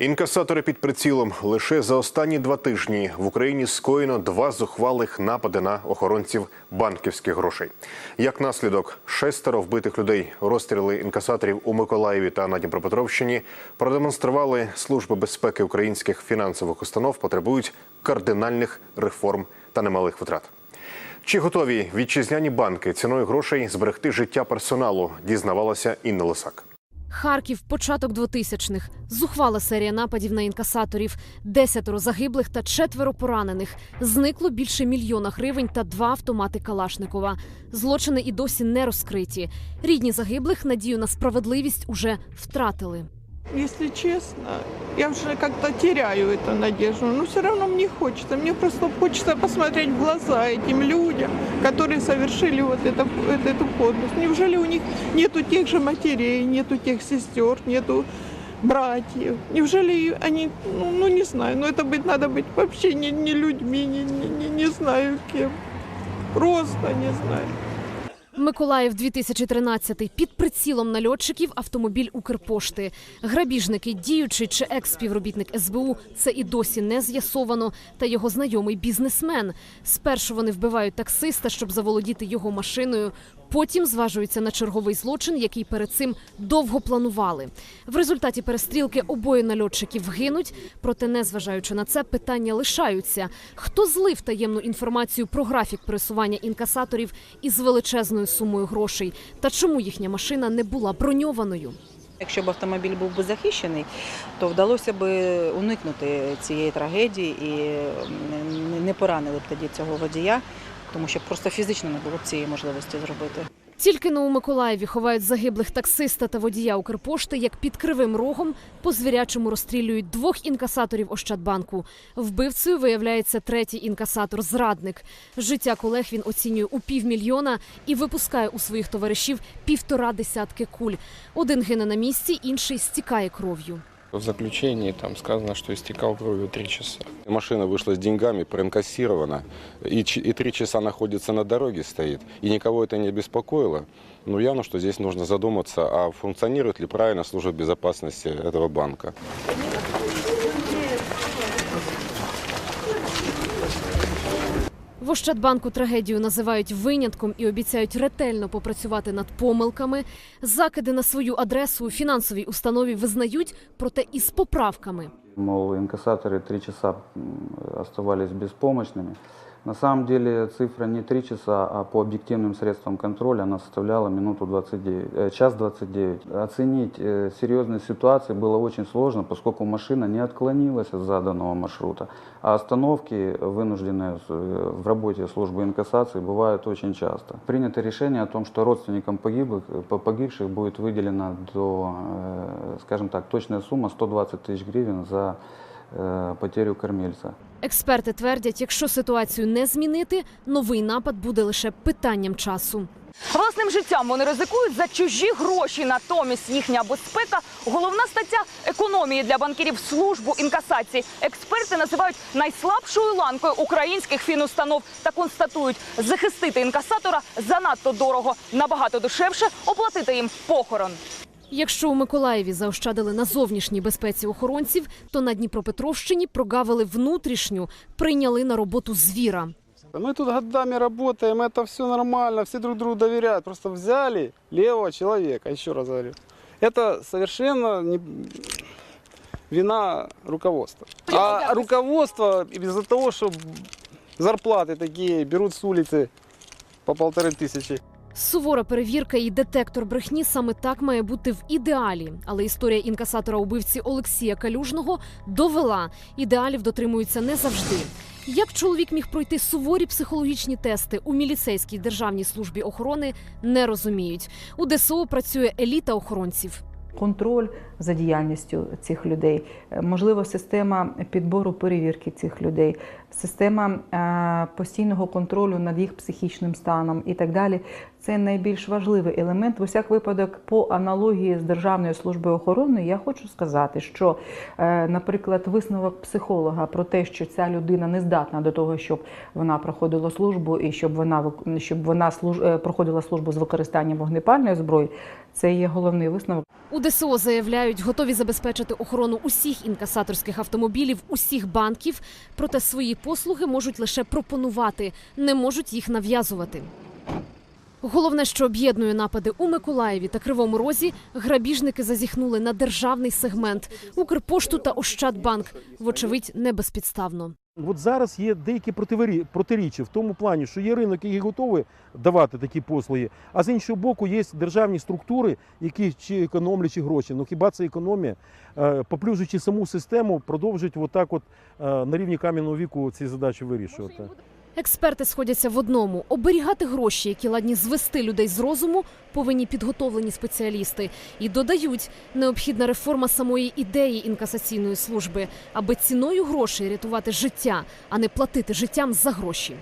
Інкасатори під прицілом лише за останні два тижні в Україні скоєно два зухвалих напади на охоронців банківських грошей. Як наслідок, шестеро вбитих людей розстріли інкасаторів у Миколаєві та на Дніпропетровщині продемонстрували служби безпеки українських фінансових установ потребують кардинальних реформ та немалих витрат. Чи готові вітчизняні банки ціною грошей зберегти життя персоналу? Дізнавалася Інна Лисак. Харків, початок 2000-х. Зухвала серія нападів на інкасаторів. Десятеро загиблих та четверо поранених. Зникло більше мільйона гривень та два автомати Калашникова. Злочини і досі не розкриті. Рідні загиблих надію на справедливість уже втратили. Если честно, я уже как-то теряю эту надежду, но все равно мне хочется. Мне просто хочется посмотреть в глаза этим людям, которые совершили вот это, вот эту подлость. Неужели у них нету тех же матерей, нету тех сестер, нету братьев? Неужели они, ну, ну не знаю, но это быть надо быть вообще не, не людьми, не, не, не знаю кем. Просто не знаю. Миколаїв 2013 під прицілом нальотчиків автомобіль Укрпошти. Грабіжники, діючий чи екс-співробітник СБУ, це і досі не з'ясовано. Та його знайомий бізнесмен. Спершу вони вбивають таксиста, щоб заволодіти його машиною. Потім зважуються на черговий злочин, який перед цим довго планували. В результаті перестрілки обоє нальотчиків гинуть. Проте, незважаючи на це, питання лишаються: хто злив таємну інформацію про графік пересування інкасаторів із величезною сумою грошей, та чому їхня машина не була броньованою? Якщо б автомобіль був би захищений, то вдалося б уникнути цієї трагедії і не поранили б тоді цього водія, тому що просто фізично не було б цієї можливості зробити. Тільки но у Миколаєві ховають загиблих таксиста та водія Укрпошти, як під кривим рогом по звірячому розстрілюють двох інкасаторів Ощадбанку. Вбивцею виявляється третій інкасатор зрадник. Життя колег він оцінює у півмільйона і випускає у своїх товаришів півтора десятки куль. Один гине на місці, інший стікає кров'ю. В заключении там сказано, что истекал кровью три часа. Машина вышла с деньгами, проинкассирована, и, ч- и три часа находится на дороге, стоит, и никого это не беспокоило. Ну, явно, что здесь нужно задуматься, а функционирует ли правильно служба безопасности этого банка. В Ощадбанку трагедію називають винятком і обіцяють ретельно попрацювати над помилками. Закиди на свою адресу у фінансовій установі визнають, проте із поправками. Мол, інкасатори три часа оставались беспомощными. На самом деле цифра не три часа, а по объективным средствам контроля она составляла минуту 29, э, час 29. Оценить э, серьезность ситуации было очень сложно, поскольку машина не отклонилась от заданного маршрута, а остановки, вынужденные э, в работе службы инкассации, бывают очень часто. Принято решение о том, что родственникам погиблых, э, по- погибших будет выделена до, э, скажем так, точная сумма 120 тысяч гривен за э, потерю кормильца. Експерти твердять, якщо ситуацію не змінити, новий напад буде лише питанням часу. Власним життям вони ризикують за чужі гроші. Натомість їхня безпека головна стаття економії для банкірів службу інкасації. Експерти називають найслабшою ланкою українських фінустанов та констатують, захистити інкасатора занадто дорого, набагато дешевше оплатити їм похорон. Якщо у Миколаєві заощадили на зовнішній безпеці охоронців, то на Дніпропетровщині прогавили внутрішню, прийняли на роботу звіра. Мы тут годами работаем, это все нормально, все друг другу доверяют. Просто взяли левого человека, еще раз говорю. Это совершенно не... вина руководства. А руководство из-за того, что зарплаты такие берут с улицы по полторы тысячи. Сувора перевірка і детектор брехні саме так має бути в ідеалі. Але історія інкасатора убивці Олексія Калюжного довела ідеалів дотримуються не завжди. Як чоловік міг пройти суворі психологічні тести у міліцейській державній службі охорони, не розуміють. У ДСО працює еліта охоронців. контроль за діяльністю цих людей, е, можливо, система підбору перевірки цих людей, система е, постійного контролю над їх психічним станом і так далі. Це найбільш важливий елемент. В усяк випадок, по аналогії з Державною службою охорони, я хочу сказати, що, е, наприклад, висновок психолога про те, що ця людина не здатна до того, щоб вона проходила службу і щоб вона щоб вона е, проходила службу з використанням вогнепальної зброї, це є головний висновок. У ДСО заявляють, готові забезпечити охорону усіх інкасаторських автомобілів, усіх банків. Проте свої послуги можуть лише пропонувати, не можуть їх нав'язувати. Головне, що об'єднує напади у Миколаєві та Кривому Розі, грабіжники зазіхнули на державний сегмент Укрпошту та Ощадбанк. Вочевидь, не безпідставно. От зараз є деякі протиріччя в тому плані, що є ринок, який готовий давати такі послуги, а з іншого боку, є державні структури, які чи економлячи гроші. Ну хіба це економія? Е, Поплюжуючи саму систему, продовжують отак от е, на рівні кам'яного віку ці задачі вирішувати. Експерти сходяться в одному: оберігати гроші, які ладні звести людей з розуму, повинні підготовлені спеціалісти. І додають, необхідна реформа самої ідеї інкасаційної служби, аби ціною грошей рятувати життя, а не платити життям за гроші.